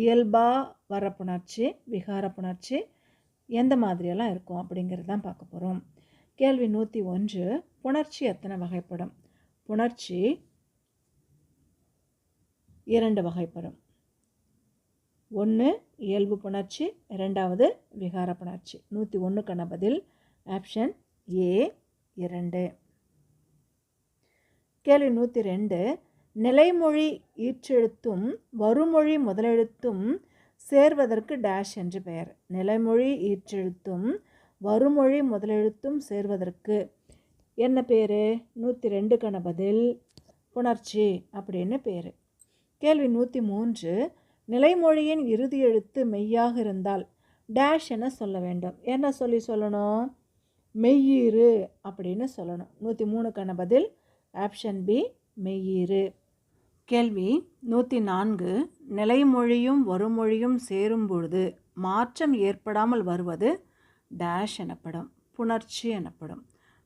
இயல்பாக வர புணர்ச்சி விகார புணர்ச்சி எந்த மாதிரியெல்லாம் இருக்கும் அப்படிங்கிறது தான் பார்க்க போகிறோம் கேள்வி நூற்றி ஒன்று புணர்ச்சி எத்தனை வகைப்படும்? புணர்ச்சி இரண்டு வகைப்படும். ஒன்று இயல்பு புணர்ச்சி இரண்டாவது விகார புணர்ச்சி. நூற்றி ஒன்றுக்கான பதில் ஆப்ஷன் ஏ இரண்டு. கேள்வி நூற்றி ரெண்டு நிலைமொழி ஈற்றெழுத்தும் வருமொழி முதலெழுத்தும் சேர்வதற்கு டேஷ் என்று பெயர். நிலைமொழி ஈற்றெழுத்தும் வருமொழி முதலெழுத்தும் சேர்வதற்கு. என்ன பேர்? நூற்றி ரெண்டு பதில் புணர்ச்சி அப்படின்னு பேர். கேள்வி நூற்றி மூன்று. நிலைமொழியின் இறுதி எழுத்து மெய்யாக இருந்தால் டேஷ் என சொல்ல வேண்டும். என்ன சொல்லி சொல்லணும்? மெய்யீறு அப்படின்னு சொல்லணும். நூற்றி மூணுக்கான பதில் ஆப்ஷன் பி மெய்யீறு. கேள்வி நூற்றி நான்கு. நிலைமொழியும் வருமொழியும் சேரும்பொழுது மாற்றம் ஏற்படாமல் வருவது டேஷ் எனப்படும் புணர்ச்சி எனப்படும்.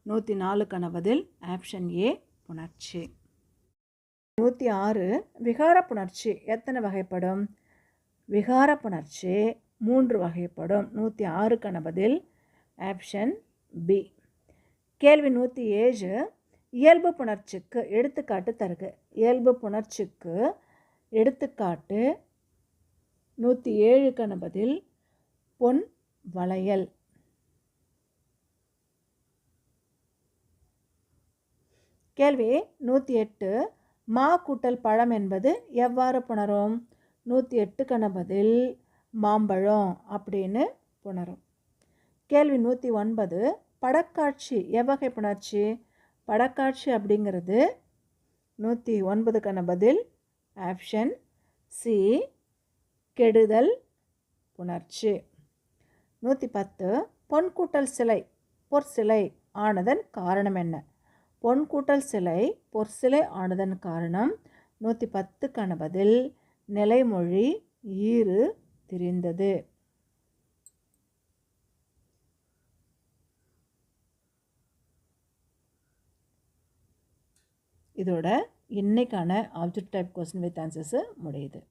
நூற்றி நாலுக்கான பதில் ஆப்ஷன் ஏ புணர்ச்சி. நூற்றி ஆறு விகார புணர்ச்சி எத்தனை வகைப்படும்? விகார புணர்ச்சி மூன்று வகைப்படும். நூற்றி ஆறுக்கான பதில் ஆப்ஷன் பி கேள்வி நூற்றி ஏழு இயல்பு புணர்ச்சிக்கு எடுத்துக்காட்டு தருக. இயல்பு புணர்ச்சிக்கு எடுத்துக்காட்டு நூற்றி ஏழு கணபதில் பொன் வளையல். கேள்வி நூற்றி எட்டு மா கூட்டல் பழம் என்பது எவ்வாறு புணரும்? நூற்றி எட்டு கணபதில் மாம்பழம் அப்படின்னு புணரும். கேள்வி நூற்றி ஒன்பது படக்காட்சி எவ்வகை புணர்ச்சி? படக்காட்சி அப்படிங்கிறது நூற்றி ஒன்பதுக்கான பதில். ஆப்ஷன் சி கெடுதல். புணர்ச்சி நூற்றி பத்து. பொன்கூட்டல் சிலை. பொற்சிலை ஆனதன் காரணம் என்ன? பொன்கூட்டல் சிலை பொற்சிலை ஆனதன் காரணம். நூற்றி பத்துக்கான பதில். நிலைமொழி ஈறு திரிந்தது. இதோட இன்றைக்கான object type question with answers முடியுது.